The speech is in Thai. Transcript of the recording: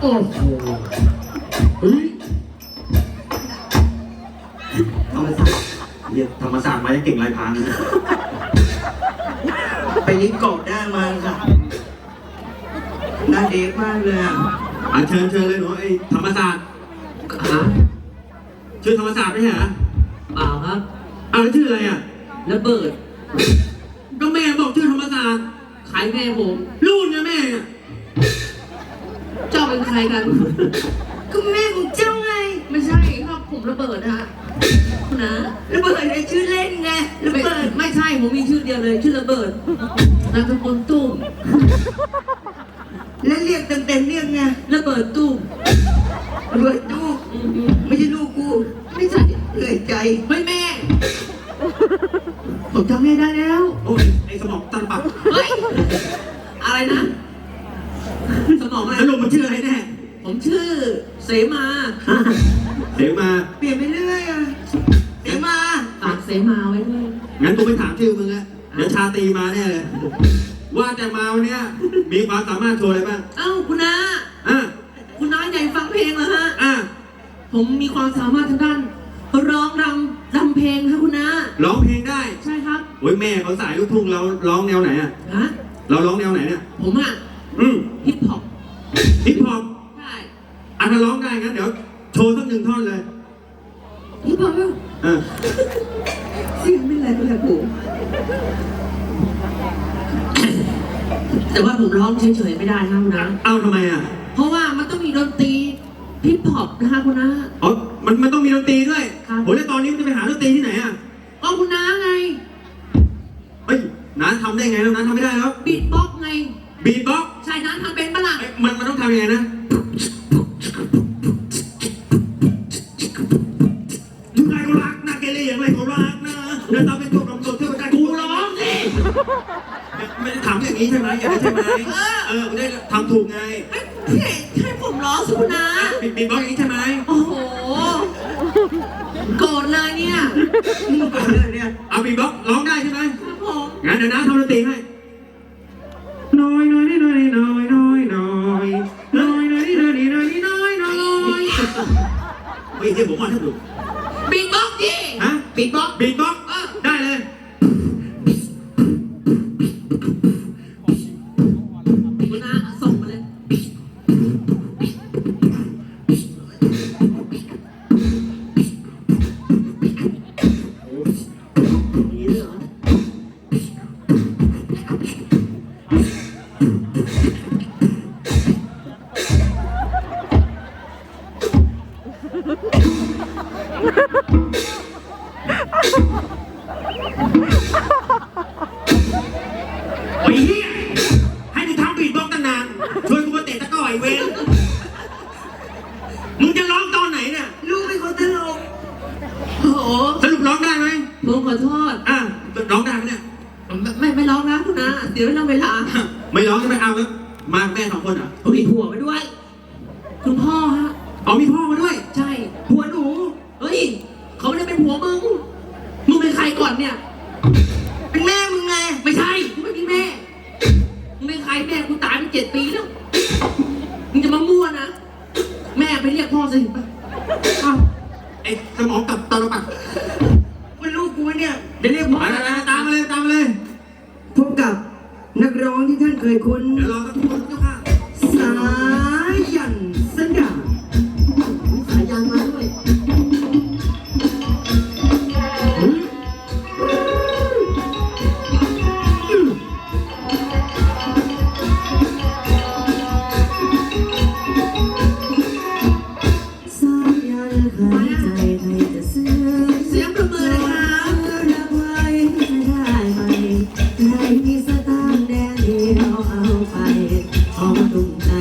โอ้โหเฮ้ยธรรมศาสตร์เรียนธรรมศาสตร์มาจะเก่งลายพรางนะไปลิฟต์เกาะได้มาค่ะน่าเด็กมากเลยอะอะเชิญเชิญเลยหนูไอ้ธรรมศาสตร์ฮะชื่อธรรมศาสตร์ไม่ใช่เหรอเปล่าครับอ้าวแล้วชื่ออะไรอะ ระเบิด ก็แม่บอกชื่อธรรมศาสตร์ ขายแม่ผมรุ่นนะแม่เนี่ย เจ้าเป็นใครกัน ก็แม่ของเจ้าไง ไม่ใช่ครับผมระเบิดนะฮะคุณนะระเบิดในชื่อเล่นไงระไม่เบิดไม่ใช่ผมมีชื่อเดียวเลยชื่อระเบิดนามสกุลตุ้มแล้วเรียกเต็มๆเรียกไงระเบิดตุ้มระเบิด มาเดี๋ยวมา เปลี่ยนไปเรื่อยอะเดี๋ยวมาฝากเสมาไว้ด้วยงั้นกูไปถามชื่อมึงอะเดี๋ยวชาตรีมาแน่เลยว่าแต่มาวันเนี้ยมีความสามารถโชว์อะไรบ้างเอ้าคุณน้าอะคุณน้าใหญ่ฟังเพลงเหรอฮะ อะผมมีความสามารถทางด้านร้องรำรำเพลงครับคุณน้าร้องเพลงได้ ใช่ครับโอ้ยแม่เขาสายลูกทุ่งเราร้องแนวไหนอะฮะเราร้องแนวไหนเนี่ยผมอะ อืม ฮิปฮอป ฮิปฮอป ใช่ อะถ้าร้องได้งั้นเดี๋ยวโชว์สักห นึ่งท่อนเลยฮิปฮอปเออเสียงไม่ไรไม่ไรผมแต่ว่าผมร้องเฉยๆไม่ได้นะคุณน้าเอาทำไมอะเพราะว่ามันต้องมีดนตรีฮิปฮอปนะคะคุณน้าอ๋อมันมันต้องมีดนตรีด้วยครับ โหแล้วตอนนี้มันจะไปหาดนตรีที่ไหนอะก็คุณน้าไงเอ้ยน้าทำได้ไงแล้วน้าทำไม่ได้แล้วบีทบ็อกซ์ไง บีทบ็อกซ์ใช่น้าทำเป็นปะล่ะเอ้ยมันมันต้องทำยังไงนะ นี้ใช่ไหมอย่างนี้ใช่ไหมเออไม่ได้ทำถูกไงเฮ้ยให้ผมร้องสิคุณน้าบีบีทบ็อกซ์อย่างนี้ใช่ไหมโอ้โห โกรธเลยเนี่ยมึงเปิดเลยเนี่ยเอาบีทบ็อกซ์ร้องได้ใช่ไหมครับผมงั้นเดี๋ยวน้าทำดนตรีให้น้อยน้อยน้อยน้อยน้อยน้อยน้อยน้อยน้อยน้อยน้อยน้อยเฮ้ยเดี๋ยวผมว่าถ้าถูกบีทบ็อกซ์ดิฮะบีทบ็อกซ์บีทบ็อก โอ้ยเฮียให้กูทำบีทบ็อกซ์ตั้งนานชวนกูมาเตะตะกร้อไอ้เวรมึงจะร้องตอนไหนเนี่ยลูกเป็นคนตลกโอ้โหสรุปร้องได้ไหมผมขอโทษ อะร้องได้ไหมเนี่ย ไม่ไม่ไม่ร้องนะคุณน้าเดี๋ยวไม่ต้องเวลา ไม่ร้องก็ไม่เอาแล้วมาแม่สองคนเหรอผมมีผัวไปด้วย คุณพ่อฮะ เอามีพ่อมาด้วย ใช่ผัวหนู เฮ้ย เขาไม่ได้เป็นผัวมึง มึงเป็นใครก่อนเนี่ย เป็นแม่มึงไง ไม่ใช่กูไม่มีแม่ มึงเป็นใครแม่กูตายมาเจ็ดปีแล้ว มึงจะมามั่วนะ แม่ไปเรียกพ่อสิไปเอ้าไอ้สมองกับตาลปัดมันลูกกูเนี่ย เดี๋ยวเรียกพ่อไปไปไปตามมาเลยตามมาเลย พบกับนักร้องที่ท่าน เคยคุ้น เดี๋ยวรอสักครู่เจ้าค่ะสายันสัญญาสายยางมาด้วยสายันหายใจ ไปท้องทุ่ง